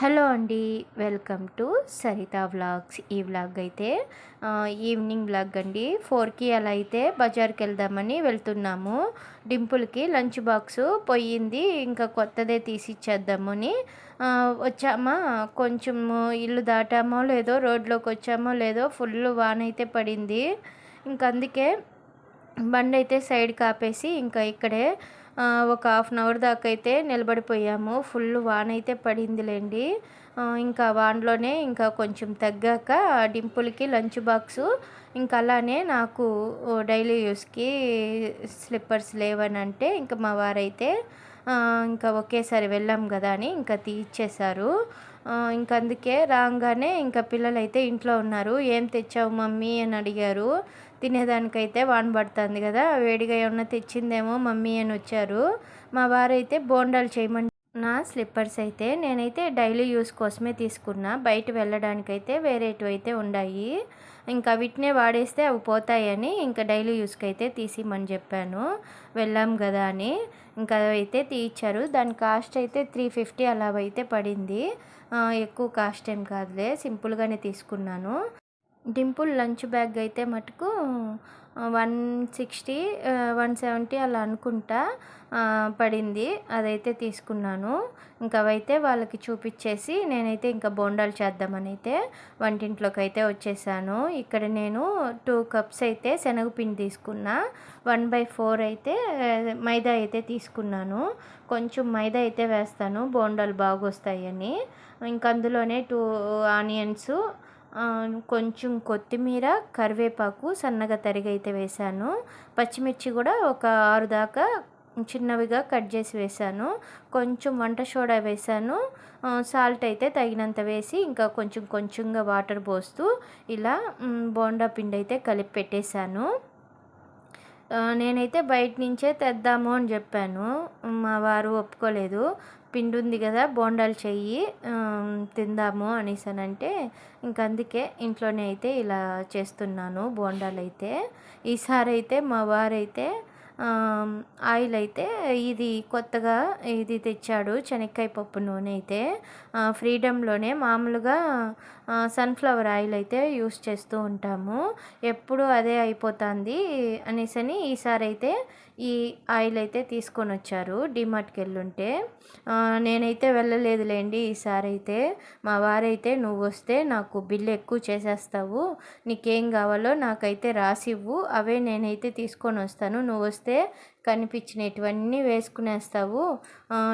Hello అండి welcome to Saritha vlogs. ఈ vlog అయితే ఈవినింగ్ వ్లాగ్ అండి. ఫోర్కి అలా అయితే బజార్కి వెళ్దామని వెళ్తున్నాము. డింపుల్కి లంచ్ బాక్స్ పోయింది. ఇంకా కొత్తదే తీసి ఇచ్చేద్దామని వచ్చామా? కొంచెము ఇల్లు దాటామో లేదో రోడ్లోకి వచ్చామో లేదో ఫుల్ వాన్ అయితే పడింది. ఇంక అందుకే బండి అయితే సైడ్ కాపేసి ఇంకా ఇక్కడే ఒక హాఫ్ అన్ అవర్ దాకా అయితే నిలబడిపోయాము. ఫుల్ వాన్ అయితే పడిందిలేండి ఇంకా వాన్లోనే ఇంకా కొంచెం తగ్గాక డింపుల్కి లంచ్ బాక్సు. ఇంకా అలానే నాకు డైలీ యూస్కి స్లిప్పర్స్ లేవని అంటే ఇంకా మా వారైతే ఇంకా ఒకేసారి వెళ్ళాం కదా అని ఇంకా తీర్చేశారు ఇంక అందుకే రాగానే ఇంకా పిల్లలైతే ఇంట్లో ఉన్నారు. ఏం తెచ్చావు మమ్మీ? అని అడిగారు. తినేదానికైతే వాన పడుతుంది కదా. వేడిగా ఏమన్నా తెచ్చిందేమో మమ్మీ అని వచ్చారు. మా వారైతే బోండాలు చేయమని నా స్లిప్పర్స్ అయితే నేనైతే డైలీ యూస్ కోసమే తీసుకున్నా. బయట వెళ్ళడానికైతే వేరేటివి అయితే ఉన్నాయి ఇంకా వీటినే వాడేస్తే అవి పోతాయని ఇంకా డైలీ యూస్కి అయితే తీసిమని చెప్పాను. వెళ్ళాం కదా అని. ఇంకా అయితే తీయించారు దాని కాస్ట్ అయితే త్రీ ఫిఫ్టీ అలా అయితే పడింది. ఎక్కువ కాస్ట్ ఏం కాదులే. సింపుల్గానే తీసుకున్నాను. డింపుల్ లంచ్ బ్యాగ్ అయితే మటుకు వన్ సిక్స్టీ వన్ సెవెంటీ అలా అనుకుంటా పడింది. అదైతే తీసుకున్నాను. ఇంకా అవైతే వాళ్ళకి చూపించేసి నేనైతే ఇంకా బోండాలు చేద్దామని అయితే వంటింట్లోకి అయితే వచ్చేసాను. ఇక్కడ నేను టూ కప్స్ అయితే శనగపిండి తీసుకున్నా. వన్ బై ఫోర్ అయితే మైదా అయితే తీసుకున్నాను. కొంచెం మైదా అయితే వేస్తాను. బోండాలు బాగా వస్తాయని ఇంక అందులోనే టూ ఆనియన్స్ కొంచెం కొత్తిమీర కరివేపాకు సన్నగా తరిగి అయితే వేశాను. పచ్చిమిర్చి కూడా ఒక ఆరు దాకా చిన్నవిగా కట్ చేసి వేసాను కొంచెం వంట సోడా వేసాను సాల్ట్ అయితే తగినంత వేసి ఇంకా కొంచెం కొంచెంగా వాటర్ పోస్తూ ఇలా బోండా పిండి అయితే కలిపి పెట్టేశాను. నేనైతే బయట నుంచే తెద్దాము అని చెప్పాను. మా వారు ఒప్పుకోలేదు. పిండి ఉంది కదా బోండాలు చెయ్యి తిందాము అనేసానంటే ఇంక అందుకే ఇంట్లోనే అయితే ఇలా చేస్తున్నాను బోండాలు అయితే ఈసారి అయితే మా వారైతే ఆయిల్ అయితే ఇది కొత్తగా ఇది తెచ్చాడు శనక్కాయ పప్పు నూనె అయితే. ఫ్రీడమ్లోనే మామూలుగా సన్ఫ్లవర్ ఆయిల్ అయితే యూస్ చేస్తూ ఉంటాము. ఎప్పుడు అదే అయిపోతుంది అనేసని ఈసారి అయితే ఈ ఆయిల్ అయితే తీసుకొని వచ్చారు డిమార్ట్కి వెళ్ళుంటే. నేనైతే వెళ్ళలేదులేండి ఈసారి అయితే మా వారైతే నువ్వు వస్తే నాకు బిల్లు ఎక్కువ చేసేస్తావు. నీకేం కావాలో నాకైతే రాసివ్వు. అవే నేనైతే తీసుకొని వస్తాను. నువ్వు వస్తే కనిపించినటువన్నీ వేసుకునేస్తావు.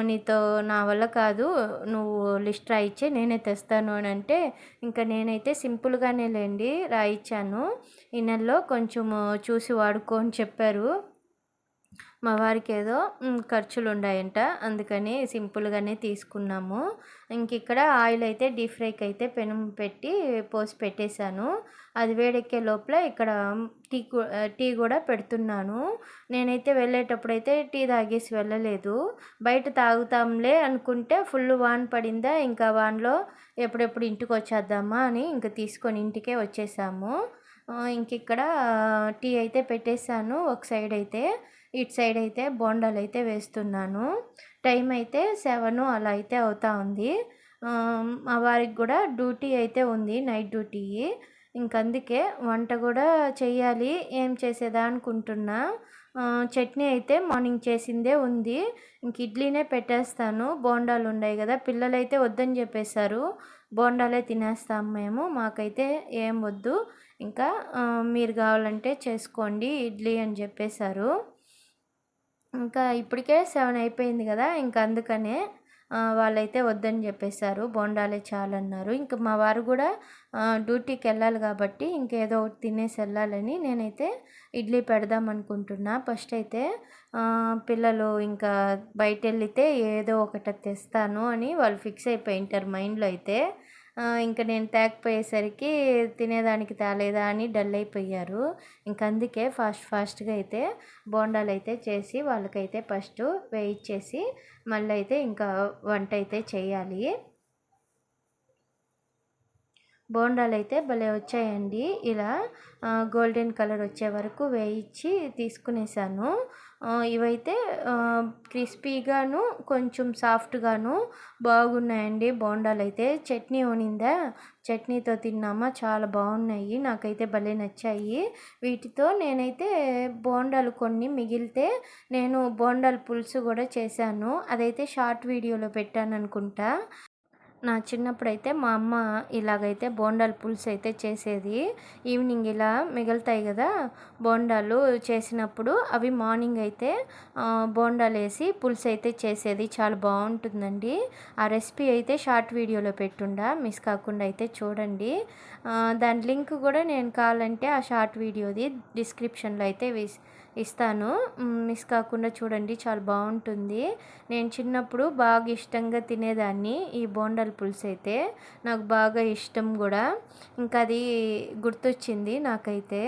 నీతో నా వల్ల కాదు. నువ్వు లిస్ట్ రాయిచ్చే నేనే తెస్తాను అని అంటే ఇంకా నేనైతే సింపుల్గానే లేండి రాయిచ్చాను. ఈ నెలలో కొంచెం చూసి వాడుకో అని చెప్పారు. మా వారికి ఏదో ఖర్చులు ఉన్నాయంట అందుకని సింపుల్గానే తీసుకున్నాము. ఇంక ఇక్కడ ఆయిల్ అయితే డీప్ ఫ్రైకి అయితే పెనం పెట్టి పోసి పెట్టేశాను. అది వేడెక్కే లోపల ఇక్కడ టీ టీ కూడా పెడుతున్నాను. నేనైతే వెళ్ళేటప్పుడు అయితే టీ తాగేసి వెళ్ళలేదు. బయట తాగుతాంలే అనుకుంటే ఫుల్ వాన్ పడిందా ఇంకా వాన్లో ఎప్పుడెప్పుడు ఇంటికి వచ్చేద్దామా అని ఇంకా తీసుకొని ఇంటికే వచ్చేసాము. ఇంక ఇక్కడ టీ అయితే పెట్టేశాను ఒక సైడ్ అయితే. ఇటు సైడ్ అయితే బోండాలు అయితే వేస్తున్నాను. టైం అయితే సెవెన్ అలా అయితే అవుతా ఉంది. మా వారికి కూడా డ్యూటీ అయితే ఉంది నైట్ డ్యూటీ. ఇంకందుకే వంట కూడా చెయ్యాలి. ఏం చేసేదా అనుకుంటున్నా. చట్నీ అయితే మార్నింగ్ చేసిందే ఉంది. ఇంక ఇడ్లీనే పెట్టేస్తాను. బోండాలు ఉన్నాయి కదా పిల్లలు అయితే వద్దని చెప్పేశారు. బోండాలే తినేస్తాం మేము. మాకైతే ఏం వద్దు. ఇంకా మీరు కావాలంటే చేసుకోండి ఇడ్లీ అని చెప్పేశారు. ఇంకా ఇప్పటికే సెవెన్ అయిపోయింది కదా ఇంకా అందుకనే వాళ్ళైతే వద్దని చెప్పేశారు. బోండాలే చాలన్నారు. ఇంకా మా వారు కూడా డ్యూటీకి వెళ్ళాలి కాబట్టి ఇంకేదో ఒకటి తినేసి వెళ్ళాలని నేనైతే ఇడ్లీ పెడదాం అనుకుంటున్నా. ఫస్ట్ అయితే పిల్లలు ఇంకా బయట వెళితే ఏదో ఒకటి తెస్తాను అని వాళ్ళు ఫిక్స్ అయిపోయి అయిపోయింటారు మైండ్లో అయితే. ఇంకా నేను తేకపోయేసరికి తినేదానికి తేలేదా అని డల్ అయిపోయారు. ఇంక అందుకే ఫాస్ట్ ఫాస్ట్గా అయితే బోండాలు అయితే చేసి వాళ్ళకైతే ఫస్ట్ వేయించేసి మళ్ళీ అయితే ఇంకా వంట అయితే చేయాలి. బోండాలు అయితే భలే వచ్చాయండి. ఇలా గోల్డెన్ కలర్ వచ్చే వరకు వేయించి తీసుకునేసాను. ఇవైతే క్రిస్పీగాను కొంచెం సాఫ్ట్గాను బాగున్నాయండి బోండాలు అయితే చట్నీ ఉనిందా చట్నీతో తిన్నామా? చాలా బాగున్నాయి. నాకైతే భలే నచ్చాయి. వీటితో నేనైతే బోండాలు కొన్ని మిగిలితే నేను బోండాల పులుసు కూడా చేశాను. అదైతే షార్ట్ వీడియోలో పెట్టాను అనుకుంటా నా చిన్నప్పుడైతే మా అమ్మ ఇలాగైతే బోండాల పులుసు అయితే చేసేది. ఈవినింగ్ ఇలా మిగులుతాయి కదా బోండాలు చేసినప్పుడు అవి మార్నింగ్ అయితే బోండాలు వేసి పులుసు అయితే చేసేది. చాలా బాగుంటుందండి. ఆ రెసిపీ అయితే షార్ట్ వీడియోలో పెట్టుండా మిస్ కాకుండా అయితే చూడండి. దాని లింక్ కూడా నేను కావాలంటే ఆ షార్ట్ వీడియోది డిస్క్రిప్షన్లో అయితే వేసి ఇస్తాను. మిస్ కాకుండా చూడండి చాలా బాగుంటుంది. నేను చిన్నప్పుడు బాగా ఇష్టంగా తినేదాన్ని ఈ బోండాల పులుసు అయితే. నాకు బాగా ఇష్టం కూడా. ఇంకా అది గుర్తొచ్చింది నాకైతే.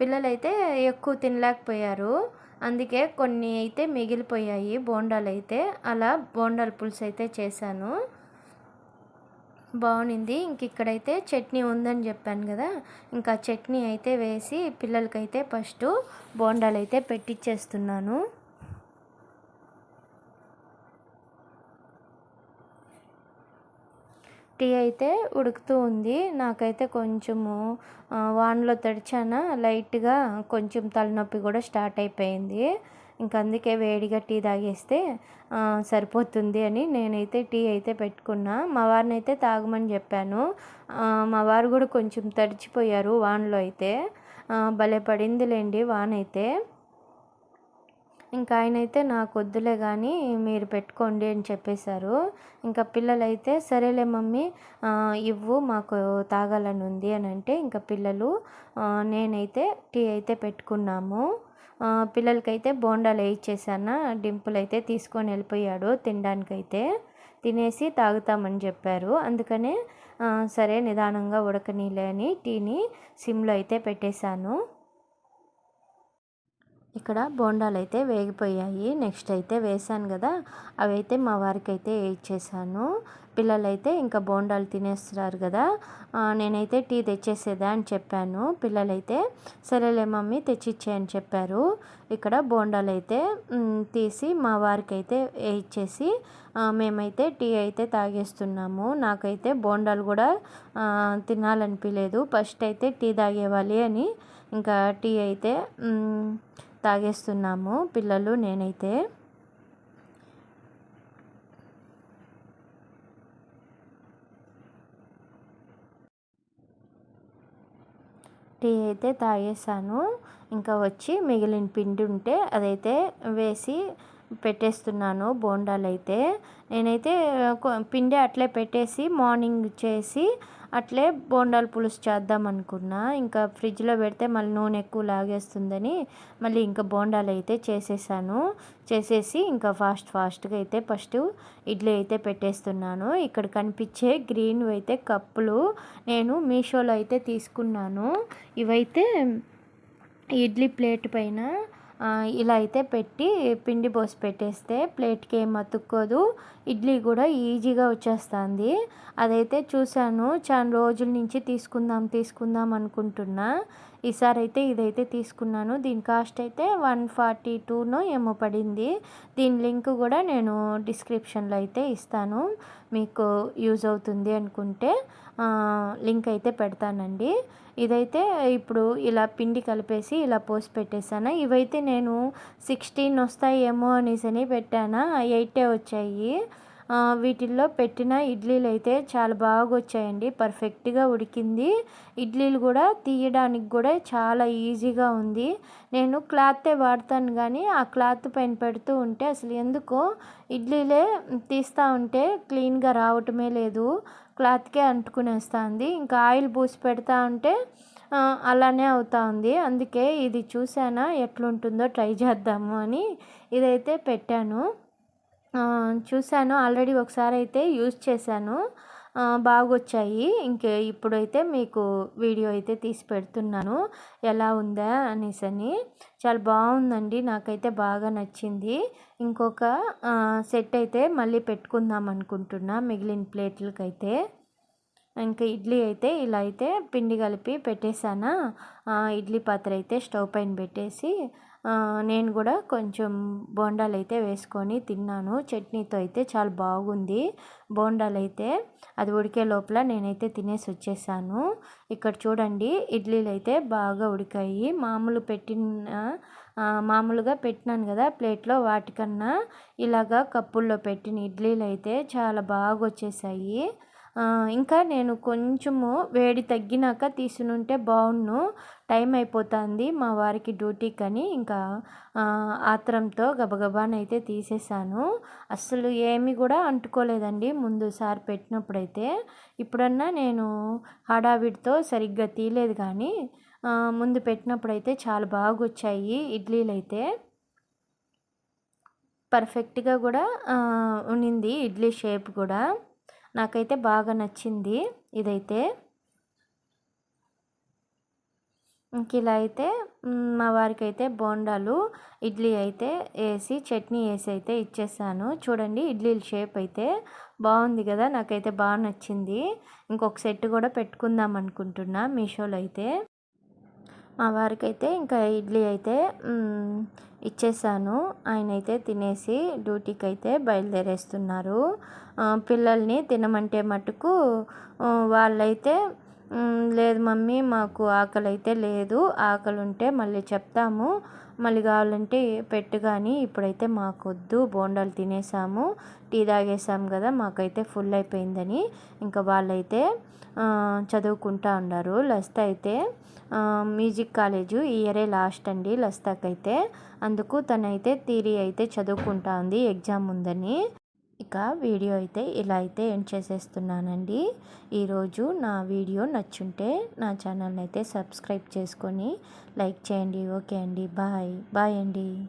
పిల్లలైతే ఎక్కువ తినలేకపోయారు. అందుకే కొన్ని అయితే మిగిలిపోయాయి బోండాలు అయితే అలా బోండాల పులుసు అయితే చేశాను. బాగుంది ఇంక ఇక్కడైతే చట్నీ ఉందని చెప్పాను కదా ఇంకా చట్నీ అయితే వేసి పిల్లలకైతే ఫస్ట్ బోండాలు అయితే పెట్టించేస్తున్నాను టీ అయితే ఉడుకుతూ ఉంది. నాకైతే కొంచెము వానలో తడిచానా లైట్గా కొంచెం తలనొప్పి కూడా స్టార్ట్ అయిపోయింది. ఇంక అందుకే వేడిగా టీ తాగేస్తే సరిపోతుంది అని నేనైతే టీ అయితే పెట్టుకున్నా. మా వారిని అయితే తాగమని చెప్పాను. మా వారు కూడా కొంచెం తడిచిపోయారు వానలో అయితే. భలే పడిందిలేండి వానైతే ఇంకా ఆయన అయితే నాకు వద్దులే కానీ మీరు పెట్టుకోండి అని చెప్పేశారు. ఇంకా పిల్లలైతే సరేలే మమ్మీ ఇవ్వు మాకు తాగాలని ఉంది అని అంటే ఇంకా పిల్లలు నేనైతే టీ అయితే పెట్టుకున్నాము. పిల్లలకైతే బోండాలు వేయించేసాను డింపుల్ అయితే తీసుకొని వెళ్ళిపోయాడు తినడానికైతే. తినేసి తాగుతామని చెప్పారు. అందుకనే సరే నిదానంగా ఉడకనీలే అని టీని సిమ్లో అయితే పెట్టేశాను. ఇక్కడ బోండాలు అయితే వేగిపోయాయి. నెక్స్ట్ అయితే వేసాను కదా అవి అయితే మా వారికి అయితే ఇచ్చేసాను. పిల్లలైతే ఇంకా బోండాలు తినేస్తున్నారు కదా నేనైతే టీ తెచ్చేసేదా అని చెప్పాను. పిల్లలైతే సరేలే మమ్మీ తెచ్చిచ్చే అని చెప్పారు. ఇక్కడ బోండాలు అయితే తీసి మా వారికి అయితే ఇచ్చేసి మేమైతే టీ అయితే తాగేస్తున్నాము. నాకైతే బోండాలు కూడా తినాలనిపించలేదు ఫస్ట్ అయితే టీ తాగేవాలి అని ఇంకా టీ అయితే తాగేస్తున్నాము పిల్లలు నేనైతే. టీ అయితే తాగేసాను. ఇంకా వచ్చి మిగిలిన పిండి ఉంటే అదైతే వేసి పెట్టేస్తున్నాను బోండాలు అయితే నేనైతే పిండి అట్లే పెట్టేసి మార్నింగ్ చేసి అట్లే బోండాలు పులుసు చేద్దాం అనుకున్నా. ఇంకా ఫ్రిడ్జ్లో పెడితే మళ్ళీ నూనె ఎక్కువ లాగేస్తుందని మళ్ళీ ఇంకా బోండాలు అయితే చేసేసాను. చేసేసి ఇంకా ఫాస్ట్ ఫాస్ట్గా అయితే ఫస్ట్ ఇడ్లీ అయితే పెట్టేస్తున్నాను. ఇక్కడ కనిపించే గ్రీన్ అయితే కప్పులు నేను మీషోలో అయితే తీసుకున్నాను. ఇవైతే ఇడ్లీ ప్లేట్ పైన ఇలా అయితే పెట్టి పిండి పోసి పెట్టేస్తే ప్లేట్కి ఏం అతుక్కోదు. ఇడ్లీ కూడా ఈజీగా వచ్చేస్తుంది. అదైతే చూశాను చాలా రోజుల నుంచి తీసుకుందాం తీసుకుందాం అనుకుంటున్నా. ఈసారి అయితే ఇదైతే తీసుకున్నాను. దీని కాస్ట్ అయితే వన్ ఫార్టీ టూనో ఏమో పడింది. దీని లింక్ కూడా నేను డిస్క్రిప్షన్లో అయితే ఇస్తాను. మీకు యూజ్ అవుతుంది అనుకుంటే లింక్ అయితే పెడతానండి. ఇదైతే ఇప్పుడు ఇలా పిండి కలిపేసి ఇలా పోసి పెట్టేశాను. ఇవైతే నేను సిక్స్టీన్ వస్తాయేమో అనేసి అని పెట్టాను? ఎయిటే వచ్చాయి. వీటిల్లో పెట్టిన ఇడ్లీలు అయితే చాలా బాగా వచ్చాయండి పర్ఫెక్ట్గా ఉడికింది. ఇడ్లీలు కూడా తీయడానికి కూడా చాలా ఈజీగా ఉంది. నేను క్లాతే వాడతాను కానీ ఆ క్లాత్ పైన పెడుతూ ఉంటే అసలు ఎందుకో ఇడ్లీలే తీస్తూ ఉంటే క్లీన్గా రావటమే లేదు. క్లాత్కే అంటుకునేస్తుంది. ఇంకా ఆయిల్ పూసి పెడతా ఉంటే అలానే అవుతా ఉంది. అందుకే ఇది చూసానా ఎట్లుంటుందో ట్రై చేద్దాము అని ఇదైతే పెట్టాను. చూశాను. ఆల్రెడీ ఒకసారి అయితే యూజ్ చేశాను. బాగొచ్చాయి. బాగా వచ్చాయి ఇంకే ఇప్పుడైతే మీకు వీడియో అయితే తీసి పెడుతున్నాను. ఎలా ఉందా అనేసి అని చాలా బాగుందండి. నాకైతే బాగా నచ్చింది. ఇంకొక సెట్ అయితే మళ్ళీ పెట్టుకుందాం అనుకుంటున్నా మిగిలిన ప్లేట్లకైతే. ఇంకా ఇడ్లీ అయితే ఇలా అయితే పిండి కలిపి పెట్టేశానా. ఇడ్లీ పాత్ర అయితే స్టవ్ పైన పెట్టేసి నేను కూడా కొంచెం బోండాలు అయితే వేసుకొని తిన్నాను. చట్నీతో అయితే చాలా బాగుంది. బోండాలు అయితే అది ఉడికే లోపల నేనైతే తినేసి వచ్చేసాను. ఇక్కడ చూడండి ఇడ్లీలు అయితే బాగా ఉడికాయి. మామూలు పెట్టిన మామూలుగా పెట్టినాను కదా ప్లేట్లో వాటికన్నా ఇలాగా కప్పుల్లో పెట్టిన ఇడ్లీలు అయితే చాలా బాగా వచ్చేసాయి ఇంకా నేను కొంచెము వేడి తగ్గినాక తీసునుంటే బాగుండు టైం అయిపోతుంది మా వారికి డ్యూటీకి అని ఇంకా ఆత్రంతో గబగబానైతే తీసేసాను. అస్సలు ఏమి కూడా అంటుకోలేదండి ముందు సార్ పెట్టినప్పుడైతే. ఇప్పుడన్నా నేను హడావిడితో సరిగ్గా తీయలేదు కానీ ముందు పెట్టినప్పుడైతే చాలా బాగా వచ్చాయి ఇడ్లీలు అయితే పర్ఫెక్ట్గా కూడా ఉన్నింది ఇడ్లీ షేప్ కూడా. నాకైతే బాగా నచ్చింది ఇదైతే. ఇంక ఇలా అయితే మా వారికి అయితే బోండాలు ఇడ్లీ అయితే వేసి చట్నీ వేసి అయితే ఇచ్చేసాను. చూడండి ఇడ్లీల షేప్ అయితే బాగుంది కదా నాకైతే బాగా నచ్చింది. ఇంకొక సెట్ కూడా పెట్టుకుందాం అనుకుంటున్నా మీషోలో అయితే. మా వారికైతే ఇంకా ఇడ్లీ అయితే ఇచ్చేసాను. ఆయన అయితే తినేసి డ్యూటీకి అయితే బయలుదేరేస్తున్నారు పిల్లల్ని తినమంటే మటుకు వాళ్ళైతే లేదు మమ్మీ మాకు ఆకలి అయితే లేదు. ఆకలి ఉంటే మళ్ళీ చెప్తాము. మళ్ళీ కావాలంటే పెట్టు కానీ ఇప్పుడైతే మాకొద్దు. బోండాలు తినేసాము. టీ తాగేసాము కదా మాకైతే ఫుల్ అయిపోయిందని. ఇంకా వాళ్ళైతే చదువుకుంటా ఉన్నారు. లస్త అయితే మ్యూజిక్ కాలేజు ఈ ఇయరే లాస్ట్ అండి లస్తాకైతే. అందుకు తనైతే థీరీ అయితే చదువుకుంటా ఉంది ఎగ్జామ్ ఉందని. ఇక వీడియో అయితే ఇలా అయితే ఎండ్ చేసేస్తున్నానండి. ఈరోజు నా వీడియో నచ్చుంటే నా ఛానల్ని అయితే సబ్స్క్రైబ్ చేసుకొని లైక్ చేయండి. ఓకే అండి. బాయ్. బాయ్ అండి.